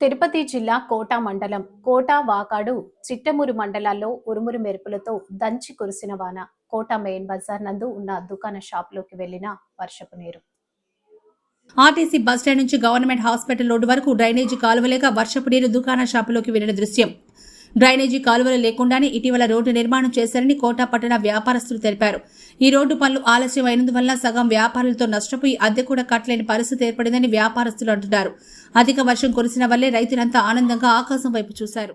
తిరుపతి జిల్లా కోట మండలం కోట వాకాడు చిట్టమూరు మండలాల్లో ఉరుమురు మెరుపులతో దంచి కురిసిన వాన. కోట మెయిన్ బజార్ నందు ఉన్న దుకాణ షాపులోకి వెళ్ళిన వర్షపు నీరు. ఆర్టీసీ బస్టాండ్ నుంచి గవర్నమెంట్ హాస్పిటల్ రోడ్డు వరకు డ్రైనేజీ కాలువలేక వర్షపు నీరు దుకాణ షాపులోకి వెళ్ళిన దృశ్యం. డ్రైనేజీ కాలువలు లేకుండానే ఇటీవల రోడ్డు నిర్మాణం చేశారని కోటా పట్టణ వ్యాపారస్తులు తెలిపారు. ఈ రోడ్డు పనులు ఆలస్యం అయినందువల్ల సగం వ్యాపారులతో నష్టపోయి అద్దె కూడా కట్టలేని పరిస్థితి ఏర్పడిందని వ్యాపారస్తులు అంటున్నారు. అధిక వర్షం కురిసిన వల్లే రైతులంతా ఆనందంగా ఆకాశం వైపు చూశారు.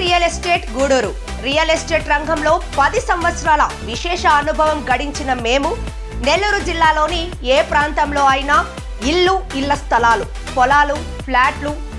Real estate Gudur. Real estate రంగంలో పది సంవత్సరాల విశేష అనుభవం గడించిన మేము నెల్లూరు జిల్లాలోని ఏ ప్రాంతంలో అయినా ఇల్లు ఇళ్ళ స్థలాలు పొలాలు ఫ్లాట్లు